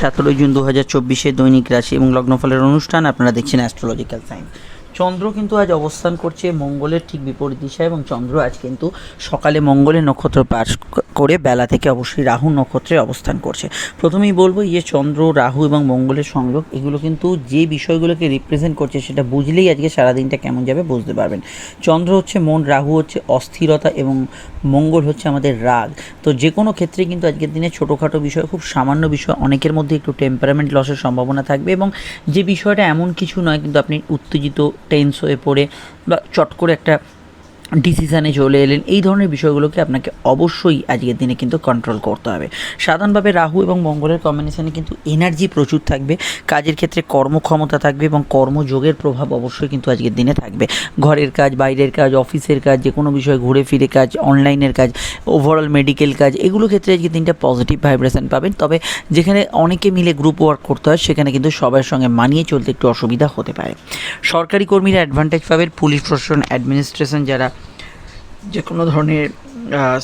সতেরোই জুন দু হাজার চব্বিশে দৈনিক রাশি এবং লগ্নফলের অনুষ্ঠান। আপনারা দেখছেন অ্যাস্ট্রোলজিক্যাল সাইন চন্দ্র কিন্তু আজ অবস্থান করছে মঙ্গলের ঠিক বিপরীত দিশায় এবং চন্দ্র আজ কিন্তু সকালে মঙ্গলের নক্ষত্র পাশ করে বেলা থেকে অবশ্যই রাহু নক্ষত্রে অবস্থান করছে। প্রথমেই বলব যে চন্দ্র, রাহু এবং মঙ্গলের সংযোগ, এগুলো কিন্তু যে বিষয়গুলোকে রিপ্রেজেন্ট করছে সেটা বুঝলেই আজকে সারাদিনটা কেমন যাবে বুঝতে পারবেন। চন্দ্র হচ্ছে মন, রাহু হচ্ছে অস্থিরতা এবং মঙ্গল হচ্ছে আমাদের রাগ। তো যে কোনো ক্ষেত্রে কিন্তু আজকের দিনে ছোটোখাটো বিষয়, খুব সামান্য বিষয়, অনেকের মধ্যে একটু টেম্পারামেন্ট লসের সম্ভাবনা থাকবে এবং যে বিষয়টা এমন কিছু নয় কিন্তু আপনি উত্তেজিত টেন্স হয়ে পড়ে বা চট করে একটা ডিসিশানে চলে এলেন। এই ধরনের বিষয়গুলোকে আপনাকে অবশ্যই আজকের দিনে কিন্তু কন্ট্রোল করতে হবে। সাধারণভাবে রাহু এবং মঙ্গলের কম্বিনেশানে কিন্তু এনার্জি প্রচুর থাকবে, কাজের ক্ষেত্রে কর্মক্ষমতা থাকবে এবং কর্মযোগের প্রভাব অবশ্যই কিন্তু আজকের দিনে থাকবে। ঘরের কাজ, বাইরের কাজ, অফিসের কাজ, যে কোনো বিষয়ে ঘুরে ফিরে কাজ অনলাইনের কাজ ওভারঅল মেডিকেল কাজ, এগুলো ক্ষেত্রে আজকে দিনটা পজিটিভ ভাইব্রেশন পাবেন। তবে যেখানে অনেকে মিলে গ্রুপ ওয়ার্ক করতে হয়, সেখানে কিন্তু সবার সঙ্গে মানিয়ে চলতে একটু অসুবিধা হতে পারে। সরকারি কর্মীরা অ্যাডভান্টেজ পাবেন, পুলিশ প্রশাসন অ্যাডমিনিস্ট্রেশন যারা যে কোনো ধরনের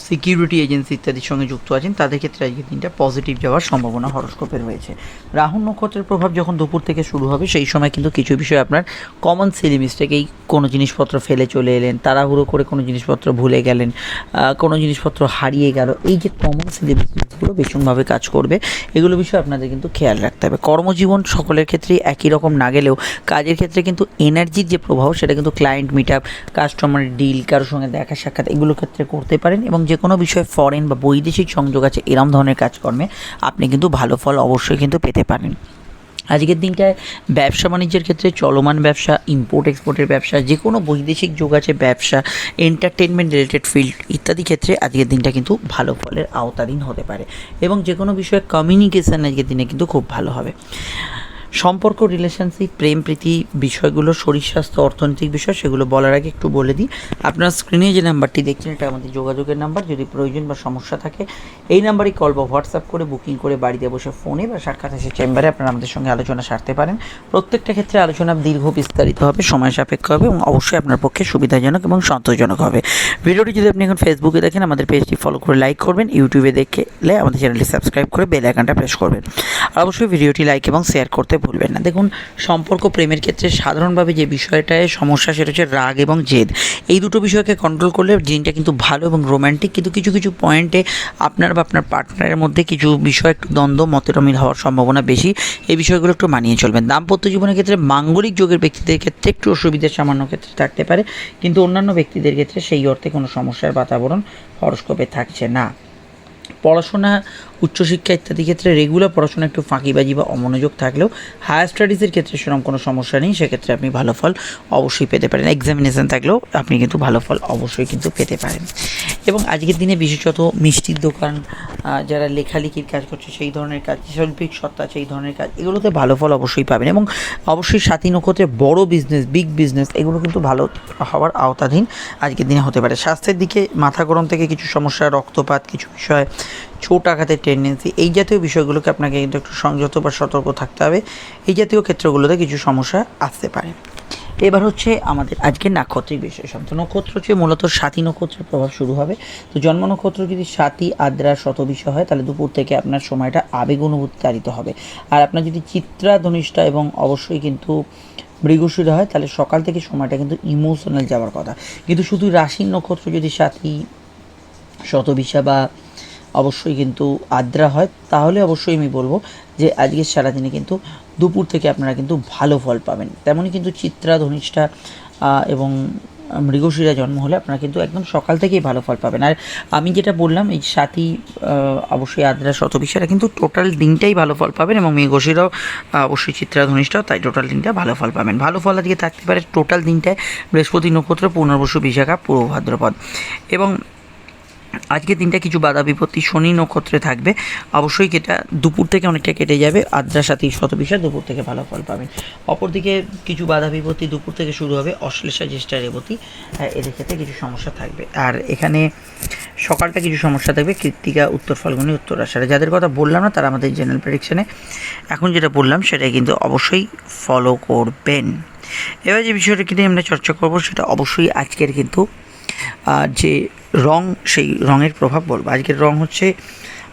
সিকিউরিটি এজেন্সি ইত্যাদির সঙ্গে যুক্ত আছেন, তাদের ক্ষেত্রে আজকের দিনটা পজিটিভ যাওয়ার সম্ভাবনা হরস্কোপে রয়েছে। রাহু নক্ষত্রের প্রভাব যখন দুপুর থেকে শুরু হবে, সেই সময় কিন্তু কিছু বিষয় আপনার কমন সিলি মিস্টেকেই কোনো জিনিসপত্র ফেলে চলে এলেন, তাড়াহুড়ো করে কোনো জিনিসপত্র ভুলে গেলেন কোনো জিনিসপত্র হারিয়ে গেল, এই যে কমন সিলি মিস্টেকগুলো ভীষণভাবে কাজ করবে, এগুলো বিষয়ে আপনাদের কিন্তু খেয়াল রাখতে হবে। কর্মজীবন সকলের ক্ষেত্রেই একই রকম না গেলেও কাজের ক্ষেত্রে কিন্তু এনার্জির যে প্রভাব, সেটা কিন্তু client meet up customer deal কারোর সঙ্গে দেখা সাক্ষাৎ এগুলোর ক্ষেত্রে করতে পারেন এবং যে কোনো বিষয়ে ফরেন বা বৈদেশিক সংযোগ আছে, এরম ধরনের কাজকর্মে আপনি কিন্তু ভালো ফল অবশ্যই কিন্তু পেতে পারেন। আজকের দিনটায় ব্যবসা বাণিজ্যের ক্ষেত্রে চলমান ব্যবসা ইম্পোর্ট এক্সপোর্টের ব্যবসা, যে কোনো বৈদেশিক যোগ আছে, ব্যবসা এন্টারটেনমেন্ট রিলেটেড ফিল্ড ইত্যাদি ক্ষেত্রে আজকের দিনটা কিন্তু ভালো ফলের আওতাধীন হতে পারে এবং যে কোনো বিষয়ে কমিউনিকেশান আজকের দিনে কিন্তু খুব ভালো হবে। সম্পর্ক রিলেশনশিপ প্রেম, প্রীতি বিষয়গুলো, শরীর স্বাস্থ্য, অর্থনৈতিক বিষয় সেগুলো বলার আগে একটু বলে দিই। আপনার স্ক্রিনে যে নাম্বারটি দেখছেন, এটা আমাদের যোগাযোগের নাম্বার। যদি প্রয়োজন বা সমস্যা থাকে, এই নাম্বারে কল বা হোয়াটসঅ্যাপ করে বুকিং করে বাড়িতে বসে ফোনে বা সাক্ষাৎ এসে চেম্বারে আপনারা আমাদের সঙ্গে আলোচনা সারতে পারেন। প্রত্যেকটা ক্ষেত্রে আলোচনা দীর্ঘ, বিস্তারিত হবে, সময় সাপেক্ষ হবে এবং অবশ্যই আপনার পক্ষে সুবিধাজনক এবং সন্তোষজনক হবে। ভিডিওটি যদি আপনি এখন ফেসবুকে দেখেন, আমাদের পেজটি ফলো করে লাইক করবেন ইউটিউবে দেখলে আমাদের চ্যানেলটি সাবস্ক্রাইব করে বেল আইকনটা প্রেস করবেন। আর অবশ্যই ভিডিওটি লাইক এবং শেয়ার করতে ভুলবেন না। দেখুন, সম্পর্ক প্রেমের ক্ষেত্রে সাধারণভাবে যে বিষয়টায় সমস্যা সেটা হচ্ছে রাগ এবং জেদ। এই দুটো বিষয়কে কন্ট্রোল করলে দিনটা কিন্তু ভালো এবং রোম্যান্টিক কিন্তু কিছু কিছু পয়েন্টে আপনার বা আপনার পার্টনারের মধ্যে কিছু বিষয় একটু দ্বন্দ্ব মতের অমিল হওয়ার সম্ভাবনা বেশি। এই বিষয়গুলো একটু মানিয়ে চলবেন। দাম্পত্য জীবনের ক্ষেত্রে মাঙ্গলিক যোগের ব্যক্তিদের ক্ষেত্রে একটু অসুবিধার সামান্য ক্ষেত্রে থাকতে পারে। কিন্তু অন্যান্য ব্যক্তিদের ক্ষেত্রে সেই অর্থে কোনো সমস্যার বাতাবরণ হরস্কোপে থাকছে না। পড়াশোনা, উচ্চশিক্ষা ইত্যাদি ক্ষেত্রে রেগুলার পড়াশোনা একটু ফাঁকিবাজি বা অমনোযোগ থাকলেও হায়ার স্টাডিজের ক্ষেত্রে সেরকম কোনো সমস্যা নেই। সেক্ষেত্রে আপনি ভালো ফল অবশ্যই পেতে পারেন। এক্সামিনেশন থাকলেও আপনি কিন্তু ভালো ফল অবশ্যই কিন্তু পেতে পারেন। এবং আজকের দিনে বিশেষত মিষ্টির দোকান যারা লেখালেখির কাজ করছে, সেই ধরনের কাজ, শৈল্পিক সত্তা, সেই ধরনের কাজ, এগুলোতে ভালো ফল অবশ্যই পাবেন। এবং অবশ্যই সাথী নক্ষত্রে বড় বিজনেস বিগ বিজনেস এগুলো কিন্তু ভালো হওয়ার আওতাধীন আজকের দিনে হতে পারে। স্বাস্থ্যের দিকে মাথা গরম থেকে কিছু সমস্যা, রক্তপাত, কিছু বিষয় ছোট আঘাতের টেন্ডেন্সি এই জাতীয় বিষয়গুলোকে আপনাকে কিন্তু একটু সংযত বা সতর্ক থাকতে হবে। এই জাতীয় ক্ষেত্রগুলোতে কিছু সমস্যা আসতে পারে। এবার হচ্ছে আমাদের আজকে নাক্ষত্রিক বিশেষণ তো নক্ষত্র হচ্ছে মূলত সাতী নক্ষত্রের প্রভাব শুরু হবে। তো জন্ম নক্ষত্র যদি সাতী, আদ্রা শতবিষয় হয়, তাহলে দুপুর থেকে আপনার সময়টা আবেগ অনুভূতি তাড়িত হবে। আর আপনার যদি চিত্রা ধনিষ্ঠা এবং অবশ্যই কিন্তু মৃগশিরা হয়, তাহলে সকাল থেকে সময়টা কিন্তু ইমোশনাল যাওয়ার কথা। কিন্তু শুধু রাশির নক্ষত্র যদি সাথী শতবিশা বা অবশ্যই কিন্তু আদ্রা হয়। তাহলে অবশ্যই আমি বলব যে আজকের সারাদিনে কিন্তু দুপুর থেকে আপনারা কিন্তু ভালো ফল পাবেন। তেমনই কিন্তু চিত্রা, ধনিষ্ঠা এবং মৃগশিরা জন্ম হলে আপনারা কিন্তু একদম সকাল থেকেই ভালো ফল পাবেন। আর আমি যেটা বললাম, এই সাথী অবশ্যই আদ্রা শতবিশারা কিন্তু টোটাল দিনটাই ভালো ফল পাবেন এবং মৃগশিরাও অবশ্যই চিত্রা, ধনিষ্ঠাও, তাই টোটাল দিনটা ভালো ফল পাবেন। ভালো ফল আজকে থাকতে পারে টোটাল দিনটায় বৃহস্পতি নক্ষত্র পুনর্বসু বিশাখা, পূর্ব ভাদ্রপদ। এবং আজকে দিনটা কিছু বাধা বিপত্তি শনি নক্ষত্রে থাকবে। অবশ্যই এটা দুপুর থেকে অনেকটা কেটে যাবে আদ্রা সাথী শতবিশা দুপুর থেকে ভালো ফল পাবেন। অপরদিকে কিছু বাধা বিপত্তি দুপুর থেকে শুরু হবে, অশ্লেষা জ্যেষ্ঠা রেবতী এদের ক্ষেত্রে কিছু সমস্যা থাকবে। আর এখানে সকালটা কিছু সমস্যা থাকবে, কৃত্তিকা, উত্তর ফাল্গুনি, উত্তর আষাঢ়ে। যাদের কথা বললাম না, তারা আমাদের জেনারেল প্রেডিকশনে এখন যেটা বললাম, সেটাই কিন্তু অবশ্যই ফলো করবেন। এবার যে বিষয়টা কিন্তু আমরা চর্চা করব, সেটা অবশ্যই আজকের কিন্তু যে রং সেই রঙের প্রভাব বলব। আজকের রং হচ্ছে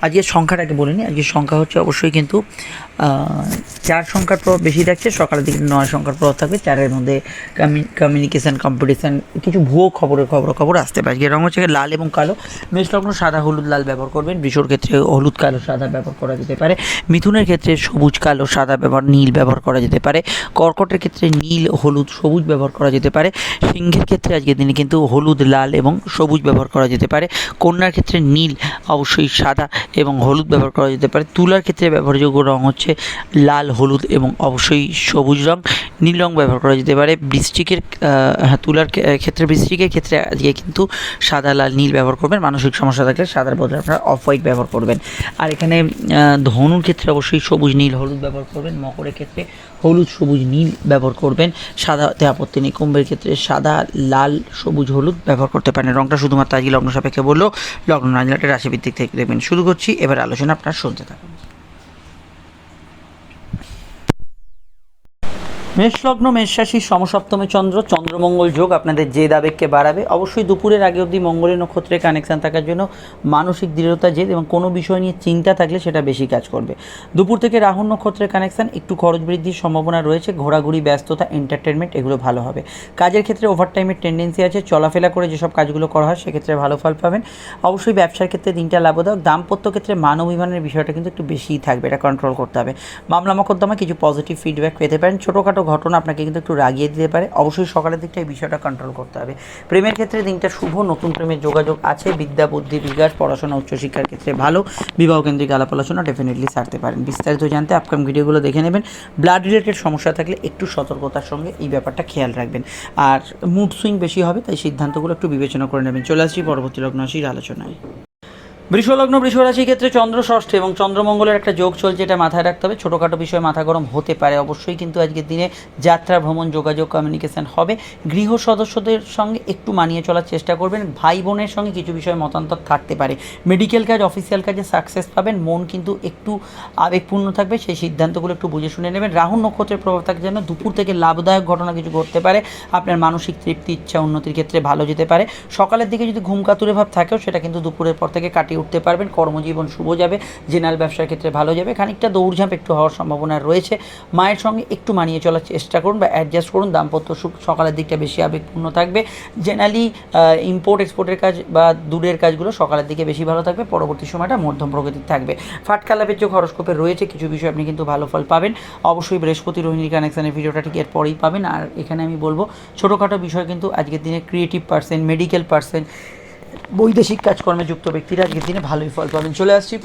আজকের সংখ্যাটাকে বলিনি আজকের সংখ্যা হচ্ছে অবশ্যই কিন্তু চার সংখ্যার প্রভাব বেশি থাকছে, সকালের দিকে নয় সংখ্যার প্রভাব থাকবে, চারের মধ্যে কমিউনিকেশান কম্পিটিশান কিছু ভুয়ো খবরের খবর খবর আসতে পারে। আজকের রঙ হচ্ছে লাল এবং কালো মেষ লগ্ন সাদা, হলুদ, লাল ব্যবহার করবেন। বৃষর ক্ষেত্রে হলুদ, কালো, সাদা ব্যবহার করা যেতে পারে। মিথুনের ক্ষেত্রে সবুজ, কালো, সাদা ব্যবহার, নীল ব্যবহার করা যেতে পারে। কর্কটের ক্ষেত্রে নীল, হলুদ, সবুজ ব্যবহার করা যেতে পারে। সিংহের ক্ষেত্রে আজকের দিনে কিন্তু হলুদ, লাল এবং সবুজ ব্যবহার করা যেতে পারে। কন্যার ক্ষেত্রে নীল, অবশ্যই সাদা এবং হলুদ ব্যবহার করা যেতে পারে। তুলার ক্ষেত্রে ব্যবহারযোগ্য রং হচ্ছে লাল, হলুদ এবং অবশ্যই সবুজ রং। নীল রং ব্যবহার করা যেতে পারে। বৃষ্টিকের হ্যাঁ তুলার ক্ষেত্রে, বৃষ্টিকের ক্ষেত্রে আজকে কিন্তু সাদা, লাল, নীল ব্যবহার করবেন। মানসিক সমস্যা থাকলে সাদার বদলে আপনারা অফ হোয়াইট ব্যবহার করবেন। আর এখানে ধনুর ক্ষেত্রে অবশ্যই সবুজ, নীল, হলুদ ব্যবহার করবেন। মকরের ক্ষেত্রে হলুদ, সবুজ, নীল ব্যবহার করবেন। সাদাতে আপত্তি নেই কুম্ভের ক্ষেত্রে সাদা, লাল, সবুজ, হলুদ ব্যবহার করতে পারেন। রংটা শুধুমাত্র আজকে লগ্ন সাপেক্ষে বলল। লগ্ন নাজলাটে রাশিভিত্তিক থেকে দেখবেন। শুরু করছি এবার আলোচনা আপনারা শুনতে থাকুন। মেষ লগ্ন মেষ সমসপ্তমে চন্দ্র, চন্দ্রমঙ্গল যোগ আপনাদের জেদ আবেগকে বাড়াবে, অবশ্যই দুপুরের আগে অবধি মঙ্গলের নক্ষত্রে কানেকশান থাকার জন্য মানসিক দৃঢ়তা, জেদ এবং কোনো বিষয় নিয়ে চিন্তা থাকলে সেটা বেশি কাজ করবে। দুপুর থেকে রাহুর নক্ষত্রের কানেকশান একটু খরচ বৃদ্ধির সম্ভাবনা রয়েছে, ঘোরাঘুরি, ব্যস্ততা এন্টারটেনমেন্ট এগুলো ভালো হবে। কাজের ক্ষেত্রে ওভারটাইমের টেন্ডেন্সি আছে, চলাফেরা করে যেসব কাজগুলো করা হয় সেক্ষেত্রে ভালো ফল পাবেন। অবশ্যই ব্যবসার ক্ষেত্রে দিনটা লাভদায়ক, দাম্পত্য ক্ষেত্রে মান অভিমানের বিষয়টা কিন্তু একটু বেশিই থাকবে, এটা কন্ট্রোল করতে হবে। মামলা মকদ্দমা কিছু পজিটিভ ফিডব্যাক পেতে পারেন, ছোটোখাটো ঘটনা আপনাকে কিন্তু একটু রাগিয়ে দিতে পারে। অবশ্যই সকালের দিকটা এই বিষয়টা কন্ট্রোল করতে হবে। প্রেমের ক্ষেত্রে দিনটা শুভ, নতুন প্রেমের যোগাযোগ আছে। বিদ্যা, বুদ্ধি, বিকাশ, পড়াশোনা, উচ্চশিক্ষার ক্ষেত্রে ভালো। বিবাহ কেন্দ্রিক আলাপ আলোচনা ডেফিনেটলি সারতে পারেন। বিস্তারিত জানতে আপকাম ভিডিওগুলো দেখে নেবেন। ব্লাড রিলেটেড সমস্যা থাকলে একটু সতর্কতার সঙ্গে এই ব্যাপারটা খেয়াল রাখবেন। আর মুড সুইং বেশি হবে, তাই সিদ্ধান্তগুলো একটু বিবেচনা করে নেবেন। চলে আসছি পরবর্তী লগ্ন আলোচনায়। বৃষলগ্ন বৃষরাশির ক্ষেত্রে চন্দ্র ষষ্ঠে এবং চন্দ্রমঙ্গলের একটা যোগ চলছে, এটা মাথায় রাখতে হবে। ছোটোখাটো বিষয়ে মাথা গরম হতে পারে অবশ্যই, কিন্তু আজকের দিনে যাত্রা, ভ্রমণ, যোগাযোগ কমিউনিকেশন হবে। গৃহ সদস্যদের সঙ্গে একটু মানিয়ে চলার চেষ্টা করবেন। ভাই বোনের সঙ্গে কিছু বিষয়ে মতান্তর থাকতে পারে। মেডিকেল কাজ অফিসিয়াল কাজে সাকসেস পাবেন। মন কিন্তু একটু আবেগপূর্ণ থাকবে, সেই সিদ্ধান্তগুলো একটু বুঝে শুনে নেবেন। রাহুল নক্ষত্রের প্রভাব থাকে যেন দুপুর থেকে লাভদায়ক ঘটনা কিছু ঘটতে পারে। আপনার মানসিক তৃপ্তি, ইচ্ছা, উন্নতির ক্ষেত্রে ভালো যেতে পারে। সকালের দিকে যদি ঘুম কাতুরে ভাব থাকেও, সেটা কিন্তু দুপুরের পর থেকে কাটিয়ে উঠতে পারবেন। কর্মজীবন শুভ যাবে, জেনারেল ব্যবসার ক্ষেত্রে ভালো যাবে। খানিকটা দৌড়ঝাঁপ একটু হওয়ার সম্ভাবনা রয়েছে। মায়ের সঙ্গে একটু মানিয়ে চলার চেষ্টা করুন বা অ্যাডজাস্ট করুন। দাম্পত্য সুখ সকালের দিকটা বেশি আবেগপূর্ণ থাকবে। জেনারেলি ইম্পোর্ট এক্সপোর্টের কাজ বা দূরের কাজগুলো সকালের দিকে বেশি ভালো থাকবে। পরবর্তী সময়টা মধ্যম প্রগতির থাকবে। ফাটকা লাভের যে হরস্কোপে রয়েছে। কিছু বিষয় আপনি কিন্তু ভালো ফল পাবেন। অবশ্যই বৃহস্পতি রোহিণী কানেকশানের ভিডিওটা ঠিক এরপরেই পাবেন। আর এখানে আমি বলব, ছোটোখাটো বিষয় কিন্তু আজকের দিনে ক্রিয়েটিভ পার্সন মেডিকেল পার্সন বৈদেশিক কাজকর্মে যুক্ত ব্যক্তিরা আজকের দিনে ভালোই ফল পাবেন। চলে আসছি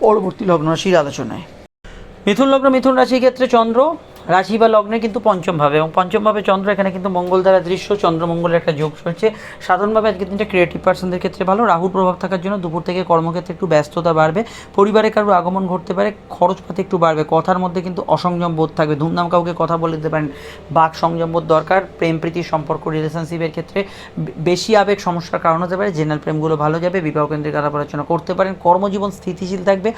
পরবর্তী লগ্ন রাশির আলোচনায়। মিথুন লগ্ন, মিথুন রাশির ক্ষেত্রে চন্দ্র। রাশি বা লগ্নে কিন্তু পঞ্চম ভাবে এবং পঞ্চম ভাবে চন্দ্র এখানে কিন্তু মঙ্গল দ্বারা দৃশ্য, চন্দ্র মঙ্গলের একটা যোগ চলছে। সাধারণভাবে আজকের দিনটা ক্রিয়েটিভ পার্সনদের ক্ষেত্রে ভালো। রাহুর প্রভাব থাকার জন্য দুপুর থেকে কর্মক্ষেত্রে একটু ব্যস্ততা বাড়বে। পরিবারে কারোর আগমন ঘটতে পারে, খরচপাতি একটু বাড়বে। কথার মধ্যে কিন্তু অসংযম বোধ থাকবে। ধুমধাম কাউকে কথা বলে দিতে পারেন। বাক সংযম বোধ দরকার। প্রেম প্রীতির সম্পর্ক রিলেশনশিপের ক্ষেত্রে বেশি আবেগ সমস্যার কারণ হতে পারে। জেনারেল প্রেমগুলো ভালো যাবে। বিবাহ কেন্দ্রিক আলাপ আলোচনা করতে পারেন। কর্মজীবন স্থিতিশীল থাকবে।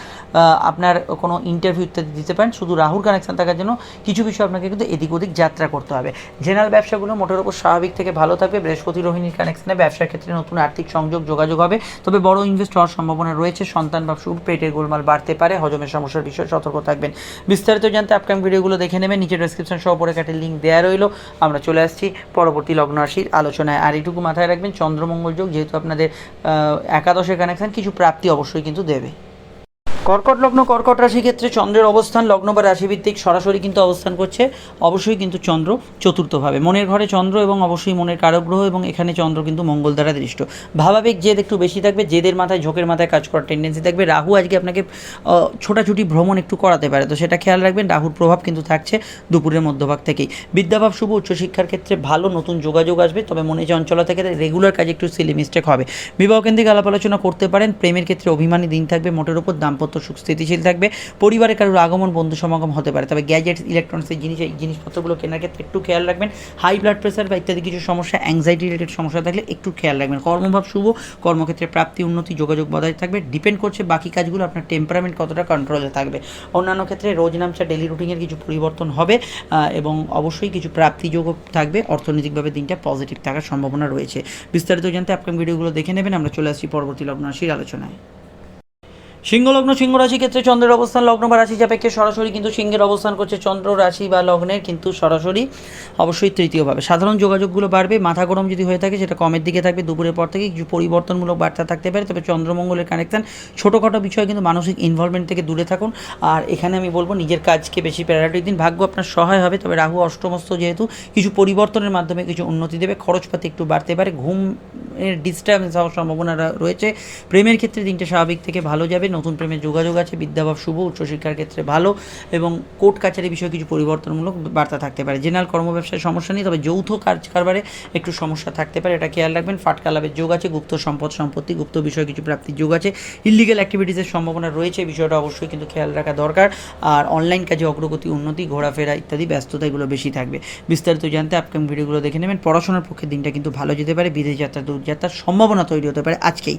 আপনার কোনো ইন্টারভিউ ইত্যাদি দিতে পারেন। শুধু রাহুর কানেকশন থাকার জন্য কিছু বিষয় আপনাকে কিন্তু এদিক ওদিক যাত্রা করতে হবে। জেনারেল ব্যবসাগুলো মোটের ওপর স্বাভাবিক থেকে ভালো থাকবে। বৃহস্পতি রোহিণীর কানেকশনে ব্যবসার ক্ষেত্রে নতুন আর্থিক সংযোগ, যোগাযোগ হবে। তবে বড় ইনভেস্ট হওয়ার সম্ভাবনা রয়েছে। সন্তান বা শুরু পেটের গোলমাল বাড়তে পারে। হজমের সমস্যার বিষয়ে সতর্ক থাকবেন। বিস্তারিত জানতে আপকামিং ভিডিওগুলো দেখে নেবেন। নিচে ডেসক্রিপশন সহ পরে কাটে লিঙ্ক দেওয়া রইল। আমরা চলে আসছি পরবর্তী লগ্ন রাশির আলোচনায়। আর এইটুকু মাথায় রাখবেন, চন্দ্রমঙ্গল যোগ যেহেতু আপনাদের একাদশের কানেকশন কিছু প্রাপ্তি অবশ্যই কিন্তু দেবে। কর্কট লগ্ন, কর্কট রাশি ক্ষেত্রে চন্দ্রের অবস্থান, লগ্ন বা রাশিভিত্তিক সরাসরি কিন্তু অবস্থান করছে। অবশ্যই কিন্তু চন্দ্র চতুর্থভাবে। মনের ঘরে চন্দ্র এবং অবশ্যই মনের কারক গ্রহ এবং এখানে চন্দ্র কিন্তু মঙ্গল দ্বারা দৃষ্ট। ভাবাবেগ জেদ একটু বেশি থাকবে, জেদের মাথায়, ঝোঁকের মাথায় কাজ করার টেন্ডেন্সি থাকবে। রাহু আজকে আপনাকে ছোটাছুটি ভ্রমণ একটু করাতে পারে। তো সেটা খেয়াল রাখবেন, রাহুর প্রভাব কিন্তু থাকছে দুপুরের মধ্যভাগ থেকেই। বিদ্যাভাব শুভ, উচ্চশিক্ষার ক্ষেত্রে ভালো নতুন যোগাযোগ আসবে, তবে মনে যে চঞ্চলা থেকে রেগুলার কাজে একটু সিলি মিস্টেক হবে। বিবাহ কেন্দ্রিক আলাপ আলোচনা করতে পারেন, প্রেমের ক্ষেত্রে অভিমানী দিন থাকবে, মোটের উপর দাম্পত্য সুখ স্থিতিশীল থাকবে। পরিবারে কারোর আগমন, বন্ধু সমাগম হতে পারে। তবে গ্যাজেটস ইলেকট্রনিক্সের জিনিস, এই জিনিসপত্রগুলো কেনার ক্ষেত্রে একটু খেয়াল রাখবেন। হাই ব্লাড প্রেশার বা ইত্যাদি কিছু সমস্যা অ্যাংজাইটি রিলেটেড সমস্যা থাকলে একটু খেয়াল রাখবেন। কর্মভাব শুভ, কর্মক্ষেত্রে প্রাপ্তি, উন্নতি, যোগাযোগ বজায় থাকবে। ডিপেন্ড করছে বাকি কাজগুলো, আপনার টেম্পারামেন্ট কতটা কন্ট্রোলে থাকবে। অন্যান্য ক্ষেত্রে রোজ নামচা ডেলি রুটিনের কিছু পরিবর্তন হবে এবং অবশ্যই কিছু প্রাপ্তিযোগ থাকবে। অর্থনৈতিকভাবে দিনটা পজিটিভ থাকার সম্ভাবনা রয়েছে। বিস্তারিত জানতে আপনার ভিডিওগুলো দেখে নেবেন। আমরা চলে আসছি পরবর্তী লগ্ন রাশির আলোচনায়। সিংহলগ্ন সিংহ রাশি ক্ষেত্রে চন্দ্রের অবস্থান, লগ্ন বা রাশি সাপেক্ষে সরাসরি কিন্তু সিংহের অবস্থান করছে চন্দ্র রাশি বা লগ্নের কিন্তু সরাসরি অবশ্যই তৃতীয়ভাবে। সাধারণ যোগাযোগগুলো বাড়বে, মাথা গরম যদি হয়ে থাকে সেটা কমের দিকে থাকবে, দুপুরের পর থেকে কিছু পরিবর্তনমূলক বার্তা থাকতে পারে। তবে চন্দ্রমঙ্গলের কানেকশান ছোটোখাটো বিষয়ে কিন্তু মানসিক ইনভলভমেন্ট থেকে দূরে থাকুন। আর এখানে আমি বলব, নিজের কাজকে বেশি প্রায়োরিটি দিন। ভাগ্য আপনার সহায় হবে, তবে রাহু অষ্টমস্ত যেহেতু, কিছু পরিবর্তনের মাধ্যমে কিছু উন্নতি দেবে। খরচপাতি একটু বাড়তে পারে। ঘুমের ডিস্টার্বেন্স হওয়ার সম্ভাবনা রয়েছে। প্রেমের ক্ষেত্রে দিনটা স্বাভাবিক থেকে ভালো যাবে। নতুন প্রেমের যোগাযোগ আছে, বিদ্যাভাব শুভ, উচ্চশিক্ষার ক্ষেত্রে ভালো এবং কোর্ট কাছারি বিষয়ে কিছু পরিবর্তনমূলক বার্তা থাকতে পারে। জেনারেল কর্ম ব্যবসায় সমস্যা নেই, তবে যৌথ কাজ কারবারে একটু সমস্যা থাকতে পারে, এটা খেয়াল রাখবেন। ফাটকা লাভের যোগ আছে, গুপ্ত সম্পদ সম্পত্তি, গুপ্ত বিষয়ে কিছু প্রাপ্তির যোগ আছে ইলিগাল অ্যাক্টিভিটিসের সম্ভাবনা রয়েছে বিষয়টা অবশ্যই কিন্তু খেয়াল রাখা দরকার। আর অনলাইন কাজে অগ্রগতি, উন্নতি, ঘোরাফেরা ইত্যাদি ব্যস্ততা এগুলো বেশি থাকবে। বিস্তারিত জানতে আপকামিং ভিডিওগুলো দেখে নেবেন। পড়াশোনার পক্ষে দিনটা কিন্তু ভালো যেতে পারে, বিদেশ যাত্রা দূরযাত্রার সম্ভাবনা তৈরি হতে পারে আজকেই।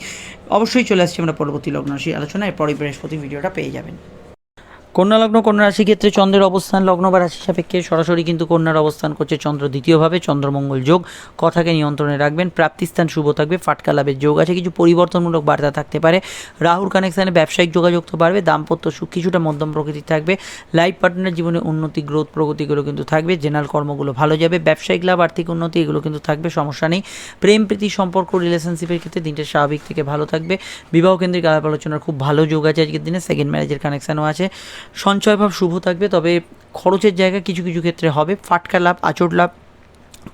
অবশ্যই চলে আসছি আমরা পরবর্তী লগ্ন রাশি আলোচনায় পরে বৃহস্পতি ভিডিওটা পেয়ে যাবেন। কন্যা লগ্ন, কন্যা রাশি ক্ষেত্রে চন্দ্রের অবস্থান, লগ্ন বা রাশি সাপেক্ষে সরাসরি কিন্তু কন্যার অবস্থান করছে চন্দ্র দ্বিতীয়ভাবে চন্দ্রমঙ্গল যোগ। কথাকে নিয়ন্ত্রণে রাখবেন প্রাপ্তিস্থান শুভ থাকবে, ফাটকা লাভের যোগ আছে, কিছু পরিবর্তনমূলক বার্তা থাকতে পারে। রাহুর কানেকশানে ব্যবসায়িক যোগাযোগ তো বাড়বে, দাম্পত্য সুখ কিছুটা মধ্যম প্রকৃতির থাকবে। লাইফ পার্টনার জীবনে উন্নতি গ্রোথ প্রগতিগুলো কিন্তু থাকবে জেনারেল কর্মগুলো ভালো যাবে, ব্যবসায়িক লাভ, আর্থিক উন্নতি এগুলো কিন্তু থাকবে, সমস্যা নেই। প্রেম, প্রীতি, সম্পর্ক রিলেশনশিপের ক্ষেত্রে দিনটা স্বাভাবিক থেকে ভালো থাকবে। বিবাহ কেন্দ্রিক আলাপ আলোচনার খুব ভালো যোগ আছে আজকের দিনে সেকেন্ড ম্যারেজের কানেকশানও আছে। সঞ্চয়ভাব শুভ থাকবে, তবে খরচের জায়গা কিছু কিছু ক্ষেত্রে হবে। ফাটকা লাভ আচট লাভ,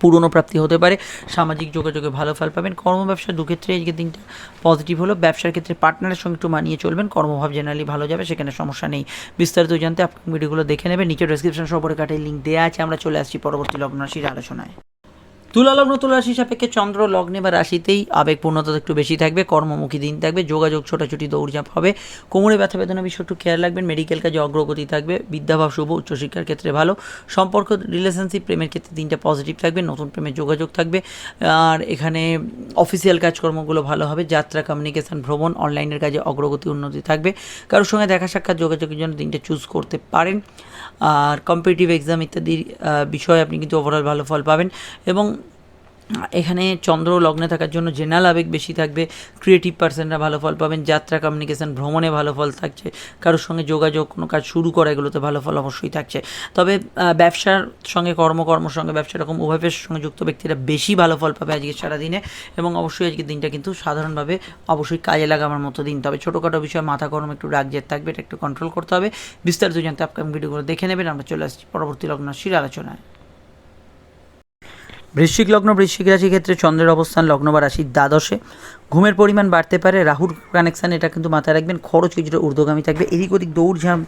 পুরনো প্রাপ্তি হতে পারে। সামাজিক যোগাযোগে ভালো ফল পাবেন। কর্ম ব্যবসা দুক্ষেত্রে আজকের দিনটা পজিটিভ হলো। ব্যবসার ক্ষেত্রে পার্টনারের সঙ্গে একটু মানিয়ে চলবেন। কর্মভাব জেনারেলি ভালো যাবে, সেখানে সমস্যা নেই। বিস্তারিত জানতে আপনি ভিডিওগুলো দেখে নেবেন। নিচে ডেসক্রিপশন সপরে কাটে লিঙ্ক দেওয়া আছে। আমরা চলে আসছি পরবর্তী লগ্ন রাশির আলোচনায়। তুলা লগ্ন তুলা রাশি সাপেক্ষে চন্দ্র, লগ্নে বা রাশিতেই আবেগপূর্ণতা একটু বেশি থাকবে, কর্মমুখী দিন থাকবে, যোগাযোগ ছোটাছুটি, দৌড়ঝাঁপ হবে, কোমরে ব্যথা বেদনা বিষয় একটু খেয়াল রাখবেন মেডিকেল কাজে অগ্রগতি থাকবে, বিদ্যাভাব শুভ, উচ্চশিক্ষার ক্ষেত্রে ভালো, সম্পর্ক রিলেশনশিপ প্রেমের ক্ষেত্রে দিনটা পজিটিভ থাকবে, নতুন প্রেমের যোগাযোগ থাকবে, আর এখানে অফিসিয়াল কাজকর্মগুলো ভালো হবে, যাত্রা কমিউনিকেশন ভ্রমণ অনলাইনের কাজে অগ্রগতি, উন্নতি থাকবে, কারোর সঙ্গে দেখা সাক্ষাৎ, যোগাযোগের জন্য দিনটা চুজ করতে পারেন। আর কম্পিটিটিভ এক্সাম ইত্যাদির বিষয়ে আপনি কিন্তু ওভারঅল ভালো ফল পাবেন এবং এখানে চন্দ্র লগ্নে থাকার জন্য জেনারেল আবেগ বেশি থাকবে ক্রিয়েটিভ পার্সনরা ভালো ফল পাবেন, যাত্রা কমিউনিকেশন ভ্রমণে ভালো ফল থাকছে, কারোর সঙ্গে যোগাযোগ, কোনো কাজ শুরু করা, এগুলোতে ভালো ফল অবশ্যই থাকছে। তবে ব্যবসার সঙ্গে কর্ম কর্মর সঙ্গে ব্যবসা এরকম উভয় পেশার সঙ্গে যুক্ত ব্যক্তিরা বেশি ভালো ফল পাবে আজকে সারাদিনে এবং অবশ্যই আজকের দিনটা কিন্তু সাধারণভাবে অবশ্যই কাজে লাগাবার মতো দিন। তবে ছোটোখাটো বিষয়ে, মাথা গরম, একটু রাগ জেদ থাকবে, এটা একটু কন্ট্রোল করতে হবে। বিস্তারিত জানতে আপকামিং ভিডিওগুলো দেখে নেবেন। আমরা চলে আসছি পরবর্তী লগ্ন শির আলোচনায়। বৃশ্চিক লগ্ন বৃশ্চিক রাশি ক্ষেত্রে চন্দ্রের অবস্থান লগ্ন বা রাশির দ্বাদশে। ঘুমের পরিমাণ বাড়তে পারে, রাহুর কানেকশান এটা কিন্তু মাথায় রাখবেন, খরচ কিছুটা ঊর্ধ্বগামী থাকবে, এদিক ওদিক দৌড়ঝাঁপ,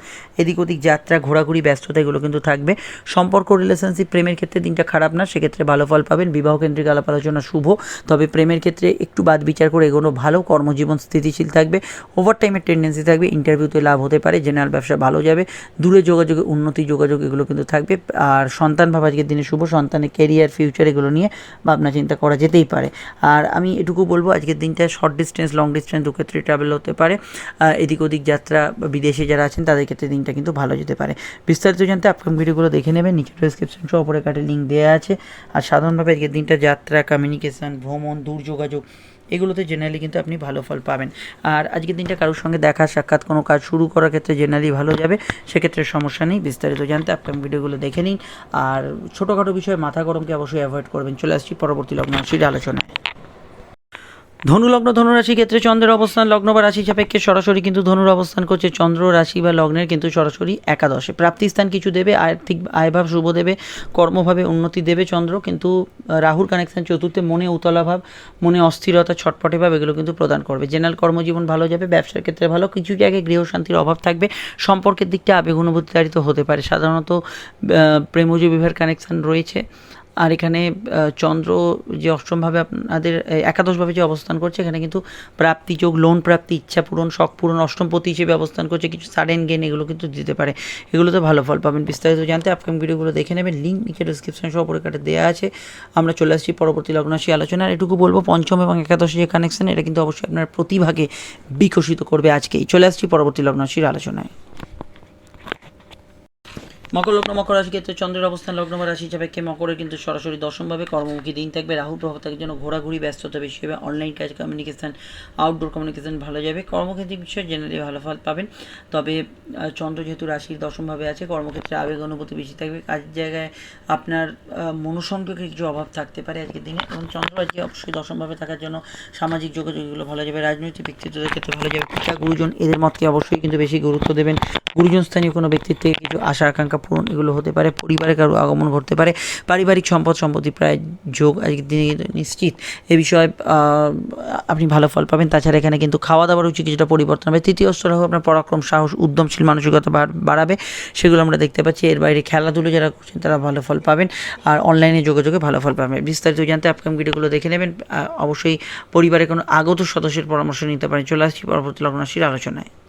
এদিক ওদিক যাত্রা, ঘোরাঘুরি, ব্যস্ততা, এগুলো কিন্তু থাকবে। সম্পর্ক রিলেশনশিপ প্রেমের ক্ষেত্রে দিনটা খারাপ না, সেক্ষেত্রে ভালো ফল পাবেন বিবাহ কেন্দ্রিক আলাপ আলোচনা শুভ, তবে প্রেমের ক্ষেত্রে একটু বাদ বিচার করে এগোনো ভালো, কর্মজীবন স্থিতিশীল থাকবে ওভার টাইমের টেন্ডেন্সি থাকবে ইন্টারভিউতে লাভ হতে পারে জেনারেল ব্যবসা ভালো যাবে, দূরে যোগাযোগে উন্নতি, যোগাযোগ এগুলো কিন্তু থাকবে, আর সন্তান ভাব আজকের দিনে শুভ, সন্তানের কেরিয়ার ফিউচার এগুলো নিয়ে ভাবনা চিন্তা করা যেতেই পারে। আর আমি এটুকু বলব, আজকের দিনটা শর্ট ডিস্টেন্স লং ডিস্টেন্স দু ক্ষেত্রে ট্রাভেল হতে পারে। এদিক ওদিক যাত্রা, বিদেশে যারা আছেন, তাদের ক্ষেত্রে দিনটা কিন্তু ভালো যেতে পারে। বিস্তারিত জানতে আপকাম ভিডিওগুলো দেখে নেবেন নিচে ডিসক্রিপশন সহ ওপরে কাটে লিঙ্ক দেওয়া আছে। আর সাধারণভাবে আজকের দিনটা যাত্রা কমিউনিকেশন ভ্রমণ দূর যোগাযোগ এগুলোতে জেনারেলি কিন্তু আপনি ভালো ফল পাবেন। আর আজকের দিনটা কারোর সঙ্গে দেখা, সাক্ষাৎ, কোনো কাজ শুরু করার ক্ষেত্রে জেনারেলি ভালো যাবে। সেক্ষেত্রে সমস্যা নেই, বিস্তারিত জানতে আপকামিং ভিডিওগুলো দেখে নিন। আর ছোটোখাটো বিষয়ে মাথা গরমকে অবশ্যই অ্যাভয়েড করবেন। চলে আসছি পরবর্তী লগ্ন আলোচনায়। ধনুলগ্ন ধনুরাশি ক্ষেত্রে চন্দ্রের অবস্থান লগ্ন বা রাশি সাপেক্ষে সরাসরি কিন্তু ধনুর অবস্থান করছে চন্দ্র রাশি বা লগ্নের কিন্তু সরাসরি একাদশে। প্রাপ্তিস্থান কিছু দেবে আর্থিক আয়ভাব শুভ দেবে কর্মভাবে উন্নতি দেবে চন্দ্র কিন্তু রাহুর কানেকশন চতুর্থে মনে উতলাভাব মনে অস্থিরতা ছটপটে ভাব এগুলো কিন্তু প্রদান করবে। জেনারেল কর্মজীবন ভালো যাবে ব্যবসার ক্ষেত্রে ভালো কিছু জায়গায় গৃহশান্তির অভাব থাকবে সম্পর্কের দিকটা আবেগ অনুভূতিতারিত হতে পারে। সাধারণত আহ, প্রেমজ বিবাহের কানেকশন রয়েছে। আর এখানে চন্দ্র যে অষ্টমভাবে আপনাদের একাদশভাবে যে অবস্থান করছে, এখানে কিন্তু প্রাপ্তি যোগ, লোন প্রাপ্তি, ইচ্ছা পূরণ, শখ পূরণ অষ্টমপতি হিসেবে অবস্থান করছে, কিছু সাডেন গেন এগুলো কিন্তু দিতে পারে। এগুলোতে ভালো ফল পাবেন, বিস্তারিত জানতে আপকামিং ভিডিওগুলো দেখে নেবেন। লিঙ্ক নিচে ডিসক্রিপশন সহ কাটে দেওয়া আছে। আমরা চলে আসছি পরবর্তী লগ্নাশী আলোচনা এটুকু বলব, পঞ্চম এবং একাদশী যে কানেকশন এটা কিন্তু অবশ্যই আপনার প্রতিভাকে বিকশিত করবে আজকেই। চলে আসছি পরবর্তী লগ্নাশীর আলোচনায়। মকর লগ্ন, মকর রাশি ক্ষেত্রে চন্দ্রের অবস্থান লগ্ন বা রাশি সাপেক্ষে মকরের কিন্তু সরাসরি দশমভাবে কর্মমুখী। দিন থাকবে রাহু প্রভাব থাকার জন্য ঘোরাঘুরি, ব্যস্ততা বেশি হবে অনলাইন কাজ কমিউনিকেশন আউটডোর কমিউনিকেশন ভালো যাবে। কর্মক্ষেত্রে বিষয়ে জেনারেলি ভালো ফল পাবেন। তবে চন্দ্র যেহেতু রাশির দশমভাবে আছে, কর্মক্ষেত্রে আবেগ, অনুভূতি বেশি থাকবে। কাজের জায়গায় আপনার মনোসংযোগের কিছু অভাব থাকতে পারে আজকের দিনে। এবং চন্দ্র আজকে অবশ্যই দশমভাবে থাকার জন্য সামাজিক যোগাযোগগুলো ভালো যাবে, রাজনৈতিক ব্যক্তিত্বদের ক্ষেত্রে ভালো যাবে। পিতা, গুরুজন এদের মতকে অবশ্যই কিন্তু বেশি গুরুত্ব দেবেন। গুরুজন স্থানীয় কোনো ব্যক্তির থেকে কিছু আশা, আকাঙ্ক্ষা পূরণ এগুলো হতে পারে, পরিবারে কারও আগমন ঘটতে পারে, পারিবারিক সম্পদ, সম্পত্তি প্রায় যোগ আজকের দিনে কিন্তু নিশ্চিত। এ বিষয়ে আপনি ভালো ফল পাবেন। তাছাড়া এখানে কিন্তু খাওয়া দাওয়ার রুচি কিছুটা পরিবর্তন হবে। তৃতীয় স্তর হোক আপনার পরাক্রম, সাহস, উদ্যমশীল মানসিকতা বাড়- বাড়াবে। সেগুলো আমরা দেখতে পাচ্ছি। এর বাইরে খেলাধুলো যারা করছেন, তারা ভালো ফল পাবেন। আর অনলাইনে যোগাযোগে ভালো ফল পাবেন। বিস্তারিত জানতে আপকাম ভিডিওগুলো দেখে নেবেন। অবশ্যই পরিবারের কোনো আগত সদস্যের পরামর্শ নিতে পারেন। চলে আসছি পরবর্তী লগ্নরাশির আলোচনায়।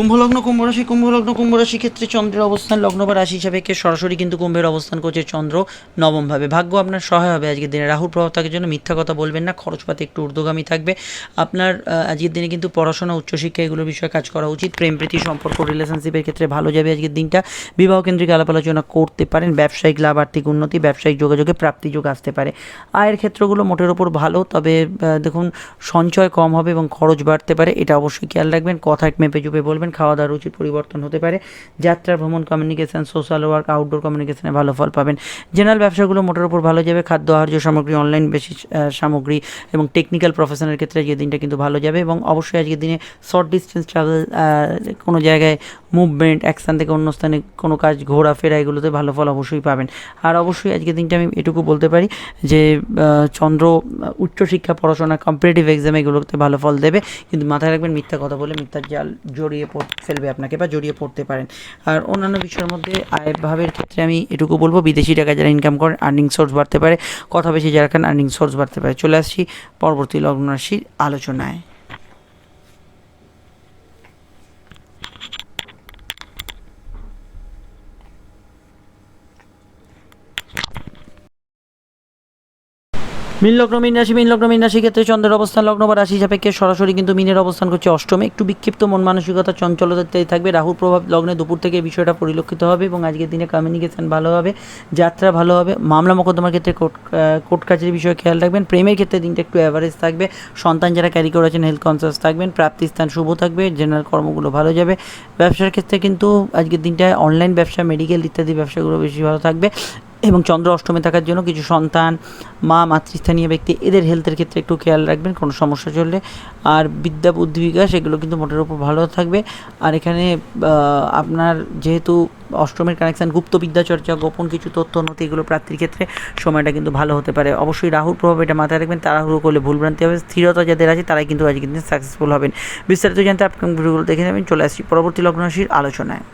কুম্ভ লগ্ন কুম্ভ রাশি কুম্ভ লগ্ন কুম্ভ রাশি ক্ষেত্রে চন্দ্রের অবস্থান লগ্ন বা রাশি হিসাবে সরাসরি কিন্তু কুম্ভের অবস্থান করছে চন্দ্র নবমভাবে। ভাগ্য আপনার সহায় হবে আজকের দিনে। রাহুর প্রভাব থাকার জন্য মিথ্যা কথা বলবেন না, খরচপাতি একটু ঊর্ধ্বগামী থাকবে। আপনার আজকের দিনে কিন্তু পড়াশোনা, উচ্চশিক্ষা এগুলোর বিষয়ে কাজ করা উচিত। প্রেম, প্রীতি, সম্পর্ক রিলেশনশিপের ক্ষেত্রে ভালো যাবে আজকের দিনটা। বিবাহ কেন্দ্রিক আলাপ আলোচনা করতে পারেন। ব্যবসায়িক লাভ, আর্থিক উন্নতি, ব্যবসায়িক যোগাযোগে প্রাপ্তিযোগ আসতে পারে। আয়ের ক্ষেত্রগুলো মোটের ওপর ভালো, তবে দেখুন, সঞ্চয় কম হবে এবং খরচ বাড়তে পারে। এটা অবশ্যই খেয়াল রাখবেন। কথা মেপে চুপে বলবেন। খাওয়া দাওয়ার রুচির পরিবর্তন হতে পারে। যাত্রা ভ্রমণ কমিউনিকেশন সোশ্যাল ওয়ার্ক আউটডোর কমিউনিকেশনে ভালো ফল পাবেন। জেনারেল ব্যবসাগুলো মোটের ওপর ভালো যাবে। খাদ্য, আহার্য সামগ্রী অনলাইন বেশি সামগ্রী এবং টেকনিক্যাল প্রফেশনের ক্ষেত্রে আজকের দিনটা কিন্তু ভালো যাবে এবং অবশ্যই আজকের দিনে শর্ট ডিস্টেন্স ট্রাভেল কোনো জায়গায় মুভমেন্ট এক স্থান থেকে অন্য স্থানে কোনো কাজ ঘোরাফেরা এগুলোতে ভালো ফল অবশ্যই পাবেন। আর অবশ্যই আজকের দিনটা আমি এটুকু বলতে পারি যে চন্দ্র উচ্চশিক্ষা, পড়াশোনা কম্পিটিটিভ এক্সাম এগুলোতে ভালো ফল দেবে। কিন্তু মাথায় রাখবেন, মিথ্যা কথা বলে মিথ্যার জাল জড়িয়ে পড়- ফেলবে আপনাকে বা জড়িয়ে পড়তে পারেন। আর অন্যান্য বিষয়ের মধ্যে আয় ভাবের ক্ষেত্রে আমি এটুকু বলব, বিদেশি টাকা যারা ইনকাম করেন আর্নিং সোর্স বাড়তে পারে। কথা বেশি, যারা খান আর্নিং সোর্স বাড়তে পারে। চলে আসছি পরবর্তী লগ্ন রাশির আলোচনায়। মীন লগ্ন, মীন রাশি, মীন লগ্ন, মীন রাশি ক্ষেত্রে চন্দ্রের অবস্থান, লগ্ন বা রাশি সাপেক্ষে সরাসরি কিন্তু মিনের অবস্থান করছে অষ্টমে। একটু বিক্ষিপ্ত মন মানসিকতা চঞ্চলতাতেই থাকবে। রাহুর প্রভাব লগ্নে দুপুর থেকে বিষয়টা পরিলক্ষিত হবে এবং আজকের দিনে কমিউনিকেশন ভালো হবে, যাত্রা ভালো হবে। মামলা মোকদ্দমার ক্ষেত্রে কোর্ট কোর্ট কাজের বিষয়ে খেয়াল রাখবেন। প্রেমের ক্ষেত্রে দিনটা একটু অ্যাভারেজ থাকবে। সন্তান যারা ক্যারি করেছেন হেলথ কনসিয়াস থাকবেন। প্রাপ্তি স্থান শুভ থাকবে। জেনারেল কর্মগুলো ভালো যাবে। ব্যবসার ক্ষেত্রে কিন্তু আজকের দিনটায় অনলাইন ব্যবসা মেডিকেল ইত্যাদি ব্যবসাগুলো বেশি ভালো থাকবে। এবং চন্দ্র অষ্টমে থাকার জন্য কিছু সন্তান, মা, মাতৃস্থানীয় ব্যক্তি, এদের হেলথের ক্ষেত্রে একটু খেয়াল রাখবেন, কোনো সমস্যা চললে। আর বিদ্যা, বুদ্ধি বিকাশ, এগুলো কিন্তু মোটের উপর ভালো থাকবে। আর এখানে আপনার যেহেতু অষ্টমের কানেকশান গুপ্ত বিদ্যাচর্চা গোপন কিছু তথ্য, নথি, এগুলো প্রাপ্তির ক্ষেত্রে সময়টা কিন্তু ভালো হতে পারে। অবশ্যই রাহুর প্রভাব এটা মাথায় রাখবেন, তাড়াহুড়ো করলে ভুলভ্রান্তি হবে, স্থিরতা যাদের আছে তারাই কিন্তু আজকে দিন সাকসেসফুল হবেন। বিস্তারিত জানতে আপনি ভিডিওগুলো দেখে নেবেন, চলে আসছি পরবর্তী লগ্ন রাশির আলোচনায়।